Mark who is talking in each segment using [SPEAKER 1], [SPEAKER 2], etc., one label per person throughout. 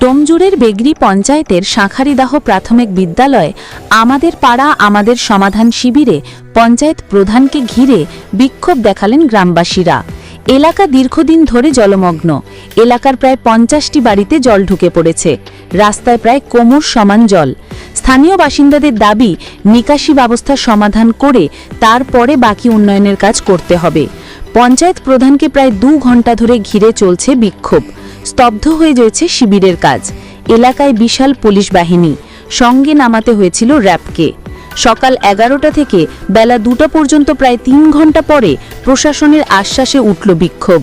[SPEAKER 1] ডোমজুড়ের বেগরি পঞ্চায়েতের শাঁখারিদাহ প্রাথমিক বিদ্যালয়, আমাদের পাড়া, আমাদের সমাধান শিবিরে পঞ্চায়েত প্রধানকে ঘিরে বিক্ষোভ দেখালেন গ্রামবাসীরা। এলাকা দীর্ঘদিন ধরে জলমগ্ন। এলাকার প্রায় পঞ্চাশটি বাড়িতে জল ঢুকে পড়েছে। রাস্তায় প্রায় কোমর সমান জল। স্থানীয় বাসিন্দাদের দাবি, নিকাশি ব্যবস্থা সমাধান করে তারপরে বাকি উন্নয়নের কাজ করতে হবে। পঞ্চায়েত প্রধানকে প্রায় দু ঘণ্টা ধরে ঘিরে চলছে বিক্ষোভ। স্তব্ধ হয়ে রয়েছে শিবিরের কাজ। এলাকায় বিশাল পুলিশ বাহিনী। সঙ্গে নামাতে হয়েছিল র্যাবকে। সকাল এগারোটা থেকে বেলা দুটা পর্যন্ত প্রায় তিন ঘণ্টা পরে প্রশাসনের আশ্বাসে উঠল বিক্ষোভ।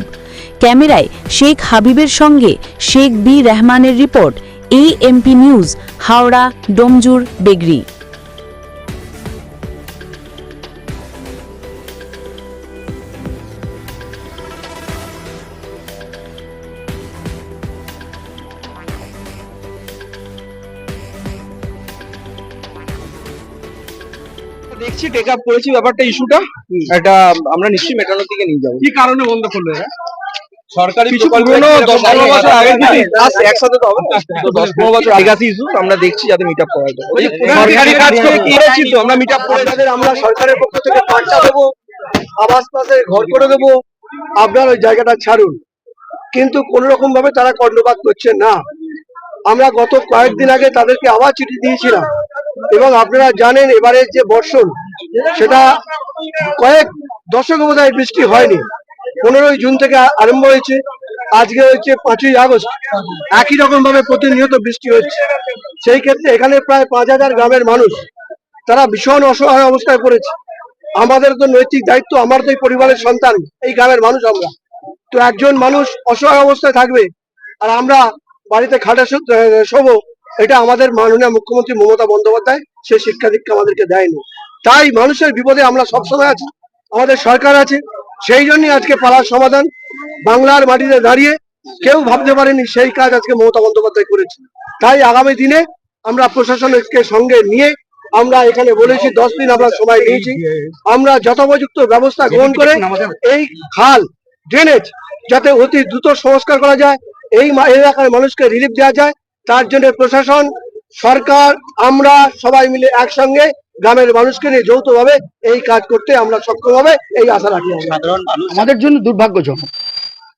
[SPEAKER 1] ক্যামেরায় শেখ হাবিবের সঙ্গে শেখ বি রহমানের রিপোর্ট এই এমপি নিউজ, হাওড়া, ডোমজুর বেগরি
[SPEAKER 2] দেখছি টেক আপ করেছি ব্যাপারটা ইস্যুটা। এটা আমরা নিশ্চয়ই মেটানোর দিকে নিয়ে যাব।
[SPEAKER 3] কি কারণে বন্ধ করল এরা?
[SPEAKER 2] সরকারি
[SPEAKER 3] পুরনো দশ পনেরো বছর
[SPEAKER 2] একসাথে তো হবে দশ পনেরো বছর legacy issue আমরা দেখছি যাতে মিট আপ করা যায়।
[SPEAKER 3] ওই যে
[SPEAKER 2] সরকারি কাজ করে
[SPEAKER 3] কি
[SPEAKER 2] তো? আমরা মিট আপ করে
[SPEAKER 4] আপনাদের আমরা সরকারের পক্ষ থেকে পাট্টা দেবো আবাস পাশে ঘর করে দেবো আপনার ওই জায়গাটা ছাড়ুন। কিন্তু কোন রকম ভাবে তারা কর্ণপাত করছে না। আমরা গত কয়েকদিন আগে তাদেরকে আবার চিঠি দিয়েছিলাম। এবং আপনারা জানেন এবারে যে বর্ষণ, সেটা কয়েক দশক বোধ বৃষ্টি হয়নি। পনেরোই জুন থেকে আরম্ভ হয়েছে, আজকে হচ্ছে পাঁচই আগস্ট। একই রকম ভাবে প্রতিনিয়ত বৃষ্টি হচ্ছে। সেই ক্ষেত্রে এখানে প্রায় পাঁচ হাজার গ্রামের মানুষ, তারা ভীষণ অসহায় অবস্থায় পড়েছে। আমাদের তো নৈতিক দায়িত্ব, আমার তো এই পরিবারের সন্তান, এই গ্রামের মানুষ আমরা। তো একজন মানুষ অসহায় অবস্থায় থাকবে, আর আমরা বাড়িতে খাটা শোবো এটা আমাদের মাননীয় মুখ্যমন্ত্রী মমতা বন্দ্যোপাধ্যায়, সে শিক্ষা দীক্ষা আমাদেরকে দেয়নি। তাই মানুষের বিপদে আমরা সবসময় আছি, আমাদের সরকার আছে, সেই জন্যই আজকে পাড়ার সমাধান, বাংলার মাটিতে দাঁড়িয়ে কেউ ভাবতে পারেনি সেই কাজ আজকে মমতা বন্দ্যোপাধ্যায় করেছে। তাই আগামী দিনে আমরা প্রশাসনকে সঙ্গে নিয়ে আমরা এখানে বলেছি, দশ দিন আমরা সময় নিয়েছি, আমরা যথোপযুক্ত ব্যবস্থা গ্রহণ করে এই খাল ড্রেনেজ যাতে অতি দ্রুত সংস্কার করা যায়, এই এলাকার মানুষকে রিলিফ দেওয়া যায় তার জন্য প্রশাসন সরকার আমরা সবাই মিলে একসঙ্গে গ্রামের মানুষকে নিয়ে যৌথভাবে এই কাজ করতে আমরা সক্ষম হবে এই আশা রাখি।
[SPEAKER 5] আমাদের জন্য দুর্ভাগ্যজনক।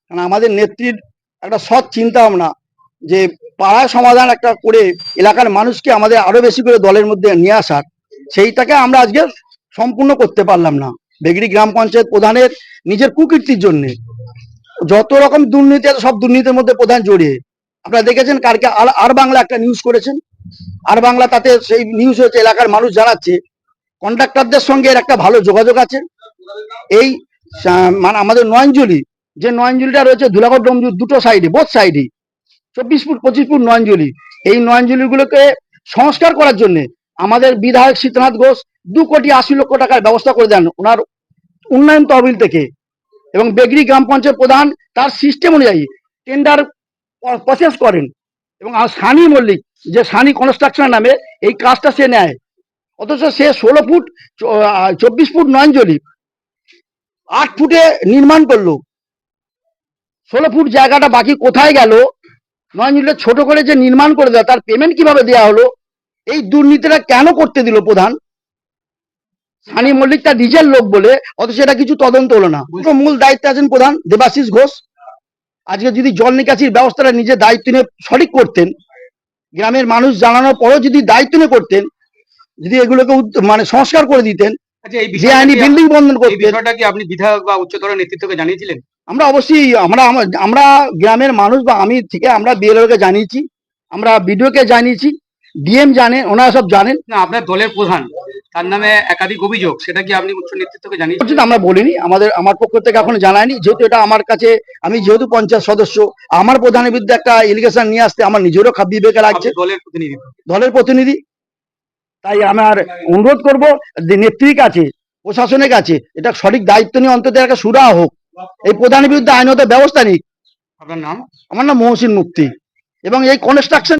[SPEAKER 5] কারণ আমাদের নেত্রীর একটা সৎ চিন্তা ভাবনা যে পাড়া সমাধান একটা করে এলাকার মানুষকে আমাদের আরও বেশি করে দলের মধ্যে নিয়ে আসার সেইটাকে আমরা আজকে সম্পূর্ণ করতে পারলাম না। বেগড়ি গ্রাম পঞ্চায়েত প্রধানের নিজের কুকীর্তির জন্য। যত রকম দুর্নীতি আছে সব দুর্নীতির মধ্যে প্রধান জড়িয়ে। আপনারা দেখেছেন কালকে আর- বাংলা একটা নিউজ করেছেন। আর বাংলা তাতে সেই নিউজ হচ্ছে এলাকার মানুষ জানাচ্ছে কন্ট্রাক্টরদের সঙ্গে এর একটা ভালো যোগাযোগ আছে। এই মানে আমাদের নয়নজলি, যে নয়নজলিটা রয়েছে ধুলাগড় ডোমজুর দুটো সাইডে বোধ সাইডে চব্বিশ ফুট, পঁচিশ ফুট নয়নজলি। এই নয়নজলিগুলোকে সংস্কার করার জন্য আমাদের বিধায়ক শীতনাথ ঘোষ দু কোটি আশি লক্ষ টাকার ব্যবস্থা করে দেন ওনার উন্নয়ন তহবিল থেকে। এবং বেগরি গ্রাম পঞ্চায়েত প্রধান তার সিস্টেম অনুযায়ী টেন্ডার প্রসেস করেন। এবং সানি মল্লিক, যে সানি কনস্ট্রাকশন নামে এই কাজটা সে নেয়। অথচ সে ষোলো ফুট চব্বিশ ফুট নয়নজলি, আট ফুটে নির্মাণ করল। ষোলো ফুট জায়গাটা বাকি কোথায় গেল? নয়নজুলে ছোট করে যে নির্মাণ করে দেয় তার পেমেন্ট কীভাবে দেওয়া হলো? এই দুর্নীতিটা কেন করতে দিল প্রধান? সানি মল্লিক তার নিজের লোক বলে, অথচ এটা কিছু তদন্ত হলো না। মূল দায়িত্বে আছেন প্রধান দেবাশিস ঘোষ। আজকে যদি জল নিকাশির ব্যবস্থাটা নিজের দায়িত্ব নিয়ে সঠিক করতেন গ্রামের মানুষ জানানোর পরেও যদি দায়িত্ব নিয়ে করতেন যদি এগুলোকে মানে সংস্কার করে দিতেন
[SPEAKER 3] আচ্ছা এই
[SPEAKER 5] যে
[SPEAKER 3] বিষয়টা
[SPEAKER 5] আইনি
[SPEAKER 3] কি-
[SPEAKER 5] বিল্ডিং বন্ধন
[SPEAKER 3] এই
[SPEAKER 5] করতেন।
[SPEAKER 3] কি আপনি বিধায়ক বা উচ্চতর নেতৃত্বকে জানিয়েছিলেন?
[SPEAKER 5] আমরা অবশ্যই আমরা আমরা গ্রামের মানুষ বা আমি থেকে আমরা বিএলওকে জানিয়েছি আমরা বিডিওকে জানিয়েছি ডিএম জানেন ওনারা সব জানেন।
[SPEAKER 3] না আপনার দলের প্রধান। তার নামে একাধিক অভিযোগ সেটা কি আপনি উচ্চ নেতৃত্বকে জানিয়েছেন?
[SPEAKER 5] আমরা বলিনি আমাদের আমার পক্ষ থেকে এখন জানায়নি যেহেতু এটা আমার কাছে আমি যেহেতু পঞ্চায়েত সদস্য আমার প্রধানের বিরুদ্ধে একটা এলিগেশন নিয়ে আসতে আমার নিজেরও বিবেকে লাগছে।
[SPEAKER 3] দলের প্রতিনিধি।
[SPEAKER 5] দলের প্রতিনিধি। তাই আমার অনুরোধ করব নেত্রীর কাছে প্রশাসনের কাছে এটা সঠিক দায়িত্ব নিয়ে অন্তত একটা সুরা হোক। এই প্রধানের বিরুদ্ধে আইনত ব্যবস্থা নিক।
[SPEAKER 3] আপনার নাম?
[SPEAKER 5] আমার নাম মহসিন মুক্তি এবং এই কনস্ট্রাকশন